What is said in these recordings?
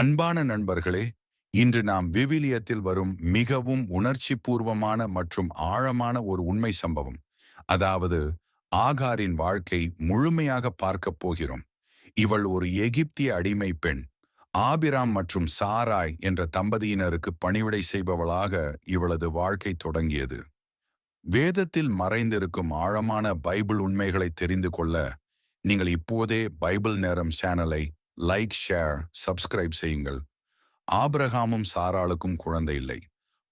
அன்பான நண்பர்களே இன்று நாம் விவிலியத்தில் வரும் மிகவும் உணர்ச்சி பூர்வமான மற்றும் ஆழமான ஒரு உண்மை சம்பவம். அதாவது ஆகாரின் வாழ்க்கை முழுமையாக பார்க்கப் போகிறோம். இவள் ஒரு எகிப்திய அடிமை பெண். ஆபிராம் மற்றும் சாராய் என்ற தம்பதியினருக்கு பணிவிடை செய்பவளாக இவளது வாழ்க்கை தொடங்கியது. வேதத்தில் மறைந்திருக்கும் ஆழமான பைபிள் உண்மைகளை தெரிந்து கொள்ள நீங்கள் இப்போதே பைபிள் நேரம் சேனலை லைக் ஷேர் சப்ஸ்கிரைப் செய்யுங்கள். ஆபிரகாமும் சாராளுக்கும் குழந்தை இல்லை.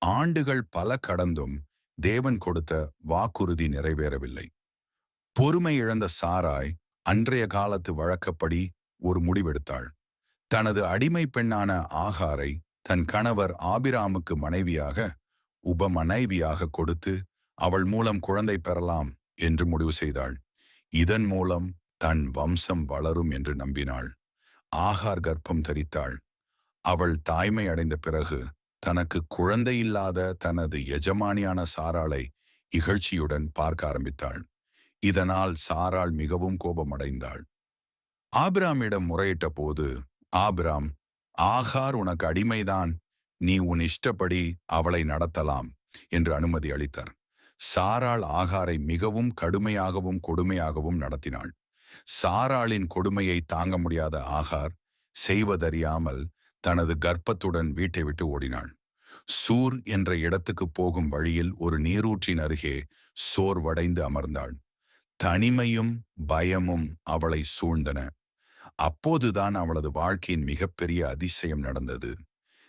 ஆண்டுகள் பல கடந்தும் தேவன் கொடுத்த வாக்குறுதி நிறைவேறவில்லை. பொறுமை இழந்த சாராய் அன்றைய காலத்து வழக்கப்படி ஒரு முடிவெடுத்தாள். தனது அடிமை பெண்ணான ஆகாரை தன் கணவர் ஆபிராமுக்கு மனைவியாக உப மனைவியாக கொடுத்து அவள் மூலம் குழந்தை பெறலாம் என்று முடிவு செய்தாள். இதன் மூலம் தன் வம்சம் வளரும் என்று நம்பினாள். ஆகார் கர்ப்பம் தரித்தாள். அவள் தாய்மை அடைந்த பிறகு தனக்கு குழந்தை இல்லாத தனது எஜமானியான சாராளை இகழ்ச்சியுடன் பார்க்க ஆரம்பித்தாள். இதனால் சாராள் மிகவும் கோபமடைந்தாள். ஆபிராமிடம் முறையிட்ட போது ஆபிராம் ஆகார் உனக்கு அடிமைதான். நீ உன் இஷ்டப்படி அவளை நடத்தலாம் என்று அனுமதி அளித்தார். சாராள் ஆகாரை மிகவும் கடுமையாகவும் கொடுமையாகவும் நடத்தினாள். சாராளின் கொடுமையை தாங்க முடியாத ஆகார் செய்வதறியாமல் தனது கர்ப்பத்துடன் வீட்டை விட்டு ஓடினாள். சூர் என்ற இடத்துக்கு போகும் வழியில் ஒரு நீரூற்றின் அருகே சோர்வடைந்து அமர்ந்தாள். தனிமையும் பயமும் அவளை சூழ்ந்தன. அப்போதுதான் அவளது வாழ்க்கையின் மிகப்பெரிய அதிசயம் நடந்தது.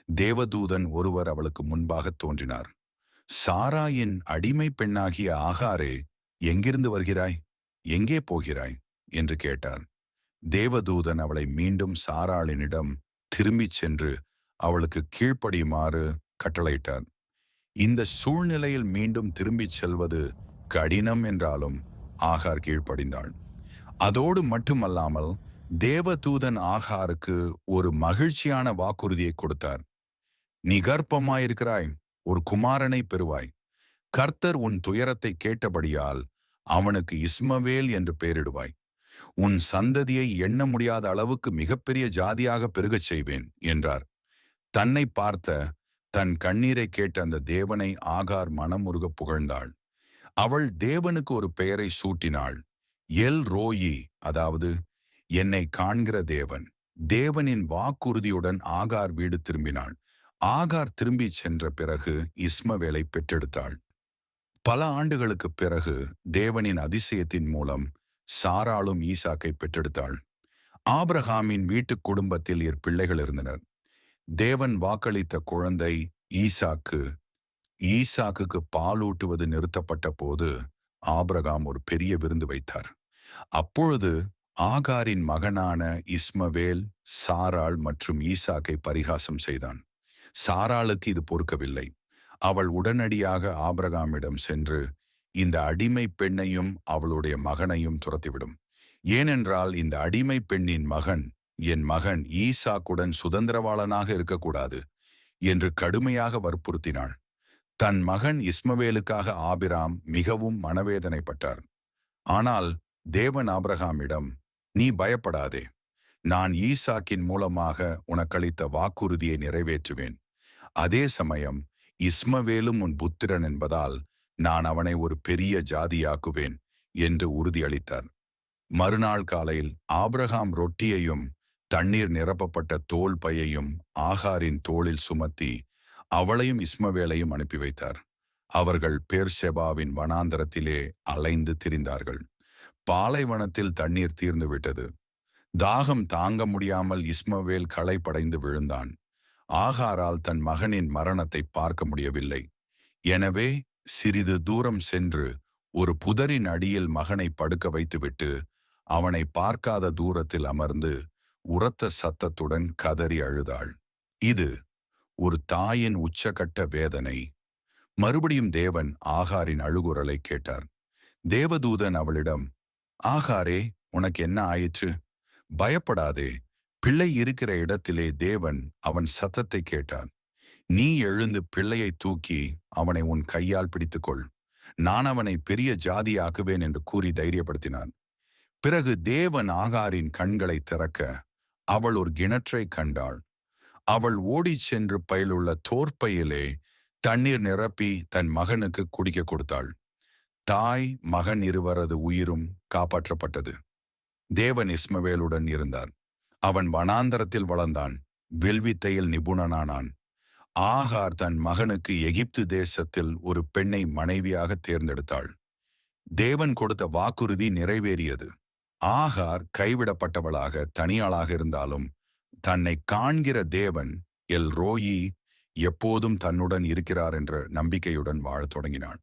தேவதூதன் ஒருவர் அவளுக்கு முன்பாக தோன்றினார். சாராயின் அடிமை பெண்ணாகிய ஆகாரே எங்கிருந்து வருகிறாய்? எங்கே போகிறாய்? என்று கேட்டார் தேவதூதன் அவளை மீண்டும் சாராளினிடம் திரும்பிச் சென்று அவளுக்கு கீழ்ப்படியுமாறு கட்டளையிட்டார் இந்த சூழ்நிலையில் மீண்டும் திரும்பிச் செல்வது கடினம் என்றாலும் ஆகார் கீழ்ப்படிந்தாள். அதோடு மட்டுமல்லாமல் தேவதூதன் ஆகாருக்கு ஒரு மகிழ்ச்சியான வாக்குறுதியை கொடுத்தார். நீ கர்ப்பமாயிருக்கிறாய் ஒரு குமாரனை பெறுவாய். கர்த்தர் உன் துயரத்தை கேட்டபடியால் அவனுக்கு இஸ்மவேல் என்று பெயரிடுவாய். உன் சந்ததியை எண்ண முடியாத அளவுக்கு மிகப்பெரிய ஜாதியாக பெருகச் செய்வேன் என்றார். தன்னை பார்த்த தன் கண்ணீரை கேட்ட அந்த தேவனை ஆகார் மனமுருக புகழ்ந்தாள். அவள் தேவனுக்கு ஒரு பெயரை சூட்டினாள். எல் ரோயி அதாவது என்னை காண்கிற தேவன். தேவனின் வாக்குறுதியுடன் ஆகார் வீடு திரும்பினாள். ஆகார் திரும்பி சென்ற பிறகு இஸ்மவேலை பெற்றெடுத்தாள். பல ஆண்டுகளுக்குப் பிறகு தேவனின் அதிசயத்தின் மூலம் சாராளும் ஈசாக்கை பெற்றெடுத்தாள். ஆபிரகாமின் வீட்டு குடும்பத்தில் இரு பிள்ளைகள் இருந்தனர். தேவன் வாக்களித்த குழந்தை ஈசாக்கு. ஈசாக்குக்கு பாலூட்டுவது நிறுத்தப்பட்ட போது ஆபிரகாம் ஒரு பெரிய விருந்து வைத்தார். அப்பொழுது ஆகாரின் மகனான இஸ்மவேல் சாராள் மற்றும் ஈசாக்கை பரிகாசம் செய்தான். சாராளுக்கு இது பொறுக்கவில்லை. அவள் உடனடியாக ஆபிரகாமிடம் சென்று இந்த அடிமை பெண்ணையும் அவளுடைய மகனையும் துரத்திவிடும். ஏனென்றால் இந்த அடிமை பெண்ணின் மகன் என் மகன் ஈசாக்குடன் சுதந்திரவாளனாக இருக்கக்கூடாது என்று கடுமையாக வற்புறுத்தினாள். தன் மகன் இஸ்மவேலுக்காக ஆபிராம் மிகவும் மனவேதனைப்பட்டார். ஆனால் தேவன் ஆபிரகாமிடம் நீ பயப்படாதே. நான் ஈசாக்கின் மூலமாக உனக்களித்த வாக்குறுதியை நிறைவேற்றுவேன். அதே சமயம் இஸ்மவேலும் உன் புத்திரன் என்பதால் நான் அவனை ஒரு பெரிய ஜாதியாக்குவேன் என்று உறுதியளித்தார். மறுநாள் காலையில் ஆப்ரஹாம் ரொட்டியையும் தண்ணீர் நிரப்பப்பட்ட தோல் பையையும் ஆகாரின் தோளில் சுமத்தி அவளையும் இஸ்மவேலையும் அனுப்பி வைத்தார். அவர்கள் பேர்ஷெபாவின் வனாந்தரத்திலே அலைந்து திரிந்தார்கள். பாலைவனத்தில் தண்ணீர் தீர்ந்து விட்டது. தாகம் தாங்க முடியாமல் இஸ்மவேல் களைப்படைந்து விழுந்தான். ஆகாரால் தன் மகனின் மரணத்தை பார்க்க முடியவில்லை. எனவே சிறிது தூரம் சென்று ஒரு புதரின் அடியில் மகனை படுக்க வைத்துவிட்டு அவனை பார்க்காத தூரத்தில் அமர்ந்து உரத்த சத்தத்துடன் கதறி அழுதாள். இது ஒரு தாயின் உச்சகட்ட வேதனை. மறுபடியும் தேவன் ஆகாரின் அழுகுரலை கேட்டார். தேவதூதன் அவளிடம் ஆகாரே உனக்கு என்ன ஆயிற்று? பயப்படாதே. பிள்ளை இருக்கிற இடத்திலே தேவன் அவன் சத்தத்தை கேட்டான். நீ எழுந்து பிள்ளையை தூக்கி அவனை உன் கையால் பிடித்துக்கொள். நான் அவனை பெரிய ஜாதியாக்குவேன் என்று கூறி தைரியப்படுத்தினான். பிறகு தேவன் ஆகாரின் கண்களை திறக்க அவள் ஒரு கிணற்றை கண்டாள். அவள் ஓடிச் சென்று பயிலுள்ள தோற்பையிலே தண்ணீர் நிரப்பி தன் மகனுக்கு குடிக்க கொடுத்தாள். தாய் மகன் இருவரது உயிரும் காப்பாற்றப்பட்டது. தேவன் இஸ்மவேலுடன் இருந்தார். அவன் வனாந்தரத்தில் வளர்ந்தான். வில்வித்தையில் நிபுணனானான். ஆகார் தன் மகனுக்கு எகிப்து தேசத்தில் ஒரு பெண்ணை மனைவியாக தேர்ந்தெடுத்தாள். தேவன் கொடுத்த வாக்குறுதி நிறைவேறியது. ஆகார் கைவிடப்பட்டவளாக தனியாளாக இருந்தாலும் தன்னை காண்கிற தேவன் எல் ரோயி எப்போதும் தன்னுடன் இருக்கிறார் என்ற நம்பிக்கையுடன் வாழத் தொடங்கினான்.